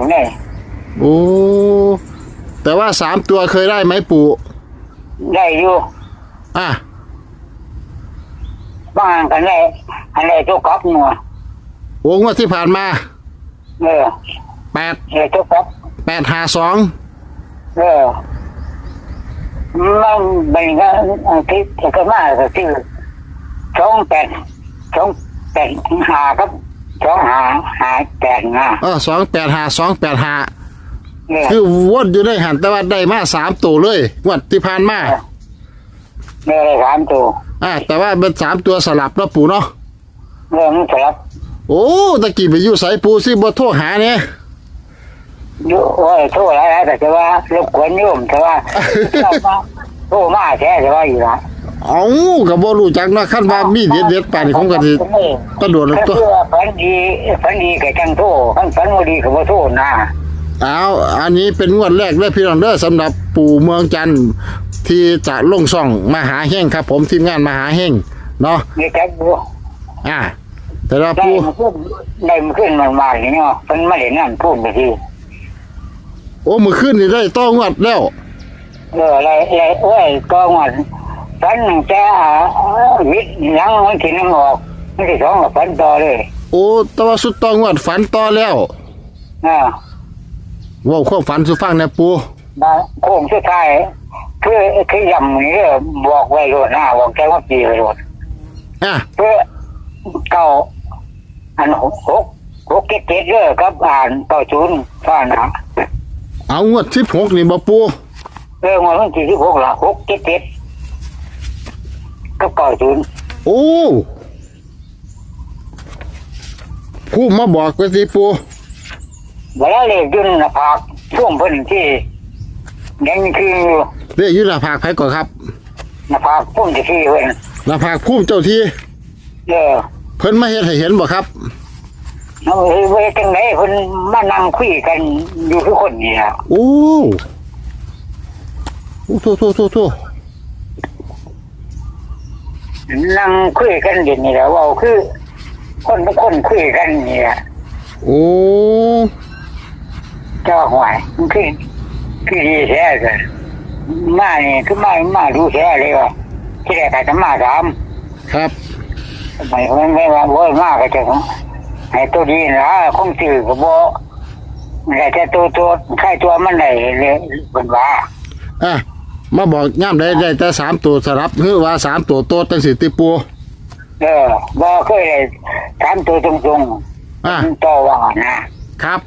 ผมเนี่ยโอ้แต่ว่าสามตัวเคยได้ไหมปู่ได้อยู่อะบางอันกันได้อันได้ตัวก๊อฟหนัวโอ้งวดที่ผ่านมา เออแปดได้ตัวก๊อฟแปดหาสองเออมันเป็นก็อันที่ที่ก็มาก็คือสองแปดสองแปดหาครับ สองหาหาแปดนะเออสองแปดหาสองแปดหาเนี่ยคือวนอยู่ได้หันแต่ว่าได้มาสามตัวเลยงวดที่ผ่านมาเนี่ยเลยสามตัวอะแต่ว่าเป็นสามตัวสลับเนาะปู่เนาะเรื่องมันสลับโอ้ตะกี้ไปอยู่ไสปู่สิบ่โทรหาเนี่ยอยู่โอ้ยโทษอะไรแต่จะว่า รบกวนโยมแต่ว่าเรามาโทษมาแท้แต่ว่าอยู่ละ เอ้าก็บ่รู้จักเนาะคันว่ามีเด็ดๆป่านนี้ผมก็สิกระโดดลงถ้าตัวเพื่อฝันดีฝันดีก็จังโทษฝันฝันบ่ดีก็บ่โทษนะเอาอันนี้เป็นงวดแรกเลยพี่น้องเด้อสำหรับปู่เมืองจันทร์ที่จะลงช่องมหาแห่งครับ ผมทีมงานมหาแห่งเนาะนี่จักบ่อ่าแต่ว่าได้ปู่มาขึ้นได้มาขึ้นมันมาอย่างเนาะเพิ่นมาเล่นนั่นพูดไปทีโอ้มื้อคืนนี่ได้ต้องงวดแล้วเอออะไรอะไรโอ้ยก็งอน ฝันตั้งแต่อ่าวิทย์หลังวันที่นึงออกวันที่สองก็ฝันต่อเลยโอ้แต่ว่าสุดต้องงวดฝันต่อแล้วอ่าว้าความฝันสุฟังนะปู่บาโค้งสุดท้ายคือคือยำนี่บอกไว้โลดนะบอกแกว่าปีไว้โลดอะเพื่อเก้าอันหกหกหกเจ็ดเจ็ดเด้อครับอ่านเก้าศูนย์ฟ้านะเอางวด16นี่บ่ปูเรื่องวันที่สิบหกละหกเจ็ดเจ็ด กับเก้าศูนย์โอ้ผู้มาบอกว่าสิปู่เวลาเลขยุ่นหน้าผากช่วงเพิ่นที่ยังคืออยู่เรียกอยู่หน้าผากไผก่อนครับหน้าผากพุ่มที่ที่เพิ่นหน้าผากภูมิเจ้าที่ เออเพิ่นมาเฮ็ดให้เห็นบ่ครับเอาเฮ้ยเว้ยจังไหนเพิ่นมานั่งคุยกันอยู่ทุกคนนี่ล่ะ โอ้โอ้โทโทโทโท นั่งคุยกันเดี๋ยวนี้แหละเว่าคือ คนทุกคนคุยกันนี่แหละโอ้เจ้าหวยมันคือคือดีแท้เลยมานี่คือมามาดูแท้เลยว่ะที่แรกอาจจะมาถามครับไม่ไม่ไม่ว่าโว้ยมากก็จะให้ตัวดีนะคงสื่อก็บ่แต่จะตัวตัวใครตัวมันไหนเลยเป็นว่าอะ มาบอกย่ามได้ได้แต่สามตัวสลับคือว่าสามตัวโตดจังสิติปูเออบ่เคยเลยถามตัวตรงอะๆต่อว่านะ ครับ